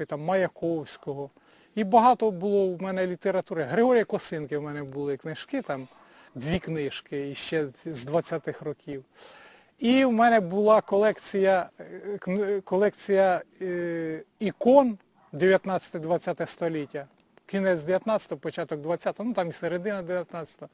біографії там, Маяковського. І багато було в мене літератури. Григорія Косинки в мене були книжки, там дві книжки ще з 20-х років. І в мене була колекція, колекція е, ікон 19-20 століття. Кінець 19-го, початок 20-го, ну там і середина 19-го.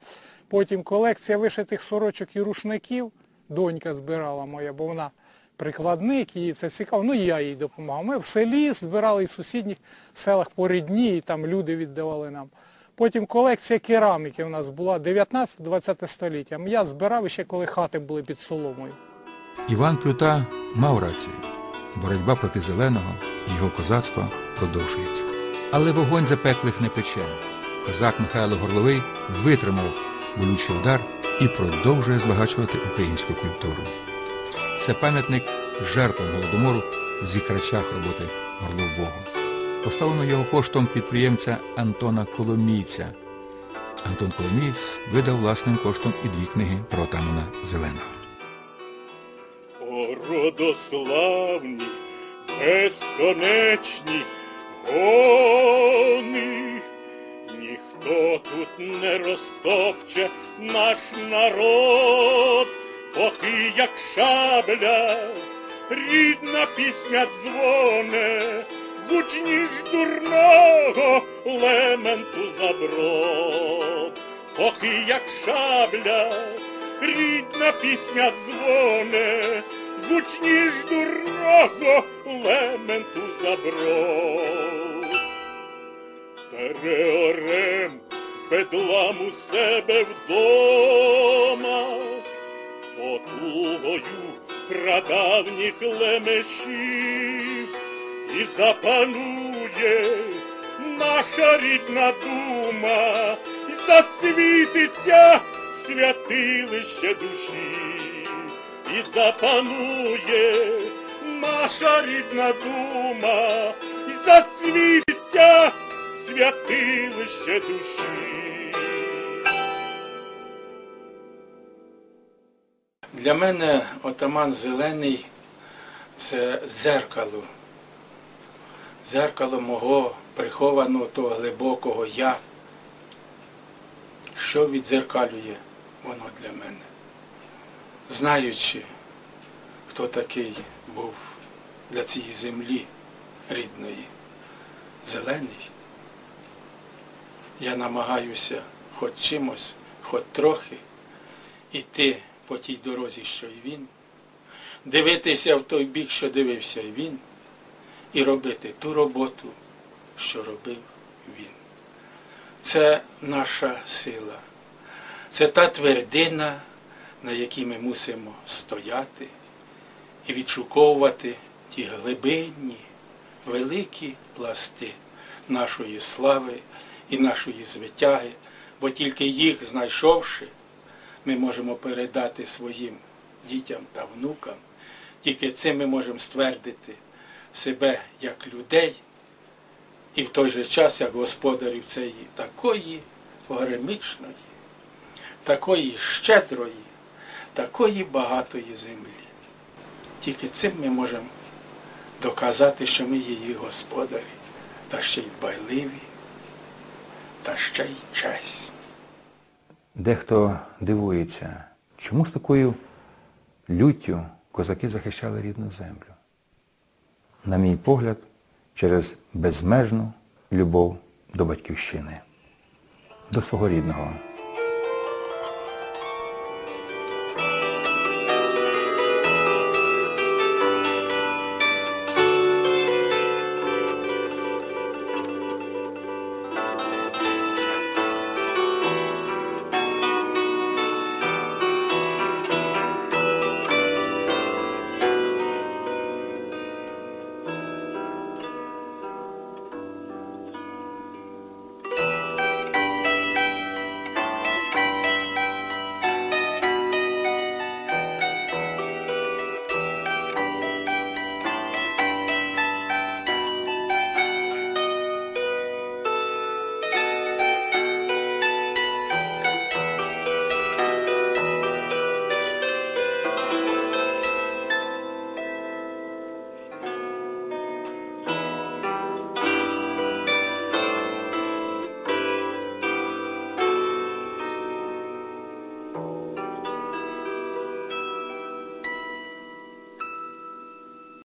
Потім колекція вишитих сорочок і рушників. Донька збирала моя, бо вона прикладник, їй це цікаво. Ну і я їй допомагав. Ми в селі збирали і в сусідніх селах по рідні, і там люди віддавали нам. Потім колекція кераміки у нас була 19-20 століття. Я збирав ще коли хати були під соломою. Іван Плюта мав рацію. Боротьба проти зеленого і його козацтва продовжується. Але вогонь запеклих не пече. Козак Михайло Горловий витримав болючий удар і продовжує збагачувати українську культуру. Це пам'ятник жертвам голодомору в зікрачах роботи Горлового. Поставлено його коштом підприємця Антона Коломійця. Антон Коломієць видав власним коштом і дві книги про отамана Зеленого. О, родославні, безконечні гони, ніхто тут не розтопче наш народ, поки як шабля, рідна пісня дзвоне, гучніш дурного лементу заброд, поки як шабля, рідна пісня дзвоне, гучніш дурного лементу заброд. Переорем бедлам у себе вдома, потугою прадавніх лемешів, і запанує наша рідна дума, засвітиться святилище душі, і запанує наша рідна дума, засвітиться святилище душі. Для мене отаман Зелений це зеркало. Зеркало мого прихованого того глибокого я. Що відзеркалює воно для мене? Знаючи, хто такий був для цієї землі рідної, зелений, я намагаюся хоч чимось, хоч трохи іти по тій дорозі, що і він, дивитися в той бік, що дивився і він, і робити ту роботу, що робив він. Це наша сила. Це та твердина, на якій ми мусимо стояти і відшуковувати ті глибинні, великі пласти нашої слави і нашої звитяги, бо тільки їх знайшовши, ми можемо передати своїм дітям та внукам. Тільки цим ми можемо ствердити себе як людей і в той же час як господарів цієї такої горемичної, такої щедрої, такої багатої землі. Тільки цим ми можемо доказати, що ми її господарі, та ще й дбайливі, та ще й чесні. Дехто дивується, чому з такою люттю козаки захищали рідну землю? На мій погляд, через безмежну любов до батьківщини, до свого рідного